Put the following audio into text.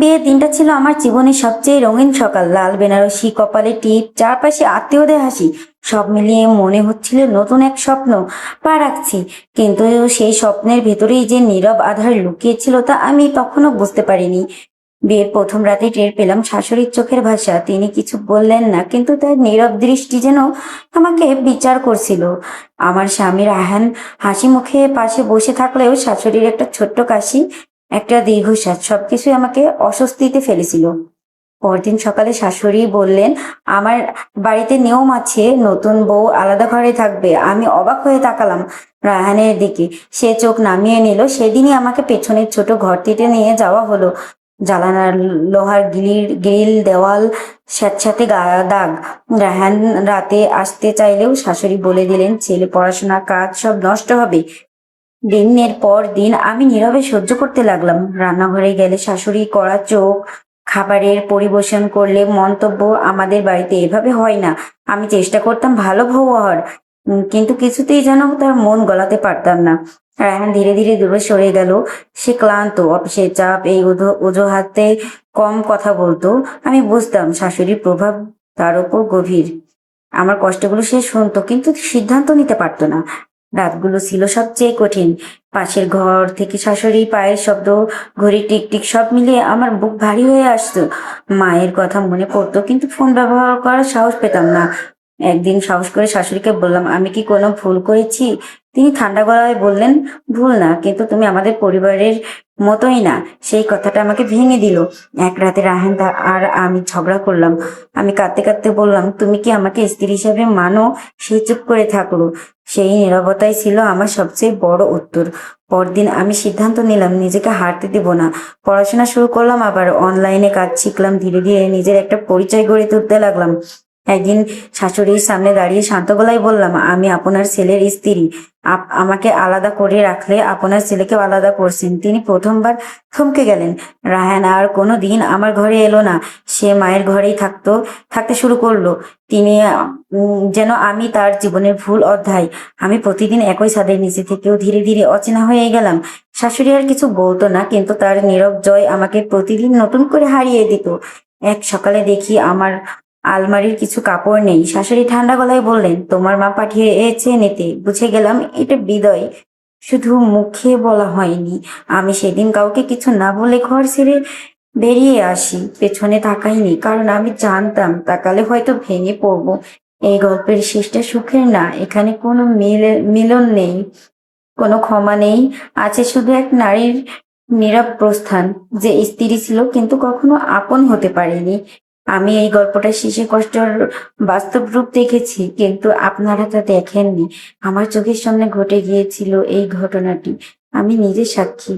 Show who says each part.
Speaker 1: বিয়ের দিনটা ছিল আমার জীবনের সবচেয়ে রঙিন সকাল। লাল বেনারসি কপালে টিপ, চারপাশে আত্মীয়দের হাসি, সব মিলিয়ে মনে হচ্ছিল নতুন এক স্বপ্ন পা রাখছি। কিন্তু সেই স্বপ্নের ভেতরেই যে নীরব আধার লুকিয়েছিল তা আমি তখনও বুঝতে পারিনি। বিয়ের প্রথম রাতে টের পেলাম শাশুড়ির চোখের ভাষা। তিনি কিছু বললেন না, কিন্তু তার নীরব দৃষ্টি যেন আমাকে বিচার করছিল। আমার স্বামীর রাহান হাসি মুখে পাশে বসে থাকলেও শাশুড়ির একটা ছোট্ট কাশি একটা দীর্ঘশ্বাস, সবকিছুই আমাকে অস্বস্তিতে ফেলেছিল। পরদিন সকালে শাশুড়ি বললেন, আমার বাড়িতে নিয়ম আছে, নতুন বউ আলাদা ঘরে থাকবে। আমি অবাক হয়ে তাকালাম রায়হানের দিকে। সে চোখ নামিয়ে নিল, সেদিনই আমাকে পেছনের ছোট ঘরটিতে নিয়ে যাওয়া হলো। জালানার লোহার গ্রিল গ্রিল, দেওয়াল, স্যাঁতস্যাঁতে দাগ। রায়হান রাতে আসতে চাইলেও শাশুড়ি বলে দিলেন, ছেলে পড়াশোনা কাজ সব নষ্ট হবে। দিনের পর দিন আমি নীরবে সহ্য করতে লাগলাম। রান্নাঘরে গেলে শাশুড়ি কড়া চোখ, খাবারের পরিবেশন করলে মন্তব্য আমাদের বাড়িতে এভাবে হয় না। আমি চেষ্টা করতাম ভালো বউ হওয়ার কিন্তু কিছুতেই যেন তার মন গলাতে পারতাম না। রায়হান ধীরে ধীরে দূরে সরে গেল। সে ক্লান্ত, অফিসের চাপ, এই অজু- অজুহাতে কম কথা বলতো। আমি বুঝতাম শাশুড়ির প্রভাব তার উপর গভীর। আমার কষ্টগুলো সে শুনতো, কিন্তু সিদ্ধান্ত নিতে পারতো না। রাতগুলো ছিল সবচেয়ে কঠিন। পাশের ঘর থেকে শাশুড়ি পায়ের শব্দ ঘড়ি টিকটিক সব মিলিয়ে আমার বুক ভারী হয়ে আসতো। মায়ের কথা মনে পড়তো, কিন্তু ফোন ব্যবহার করার সাহস পেতাম না। একদিন সাহস করে শাশুড়িকে বললাম, আমি কি কোনো ভুল করেছি? তিনি ঠান্ডা গলায় বললেন, ভুল না, কিন্তু তুমি আমাদের পরিবারের মতোই না। সেই কথাটা আমাকে ভেঙে দিল। এক রাতে রাহেন আর আমি ঝগড়া করলাম। আমি কাঁদতে কাঁদতে বললাম, তুমি কি আমাকে স্ত্রী হিসাবে মানো? সে চুপ করে থাকল সেই নিরবতাই ছিল আমার সবচেয়ে বড় উত্তর। পরদিন আমি সিদ্ধান্ত নিলাম, নিজেকে হারতে দেব না। পড়াশোনা শুরু করলাম আবার। অনলাইনে কাজ শিখলাম, ধীরে ধীরে নিজের একটা পরিচয় গড়ে তুলতে লাগলাম। একদিন শাশুড়ির সামনে দাঁড়িয়ে শান্ত গলায় বললাম, আমি আপনার ছেলের স্ত্রী। আমাকে আলাদা করে রাখলে আপনার ছেলেকেও আলাদা করছেন। তিনি প্রথমবার থমকে গেলেন। রাহান, আর কোনো দিন আমার ঘরে এলো না। সে মায়ের ঘরেই থাকতো, থাকতে শুরু করল। তিনি যেন আমি তার জীবনের ভুল অধ্যায়। আমি প্রতিদিন একই ছাদের নিচে থেকেও ধীরে ধীরে অচেনা হয়ে গেলাম। শাশুড়ি আর কিছু বলতো না, কিন্তু তার নীরব জয় আমাকে প্রতিদিন নতুন করে হারিয়ে দিত। এক সকালে দেখি আমার আলমারির কিছু কাপড় নেই। শাশুড়ি ঠান্ডা গলায় বললেন, তোমার মা পাঠিয়েছে নিতে। বুঝে গেলাম, এটা বিদয়। শুধু মুখে বলা হয়নি, আমি সেদিন কাউকে কিছু না বলে ঘর ছেড়ে বেরিয়ে আসি। পেছনে তাকাইনি, কারণ আমি জানতাম তাকালে হয়তো ভেঙে পড়ব। এই গল্পের শেষটা সুখের না, এখানে কোনো মিলে- মিলন নেই, কোনো ক্ষমা নেই। আছে শুধু এক নারীর নীরব প্রস্থান, যে স্ত্রী ছিল কিন্তু কখনো আপন হতে পারেনি। আমি এই গল্পটা শেষে কষ্টর বাস্তব রূপ দেখেছি, কিন্তু আপনারা তা দেখেননি। আমার চোখের সামনে ঘটে গিয়েছিল এই ঘটনাটি। আমি নিজে সাক্ষী।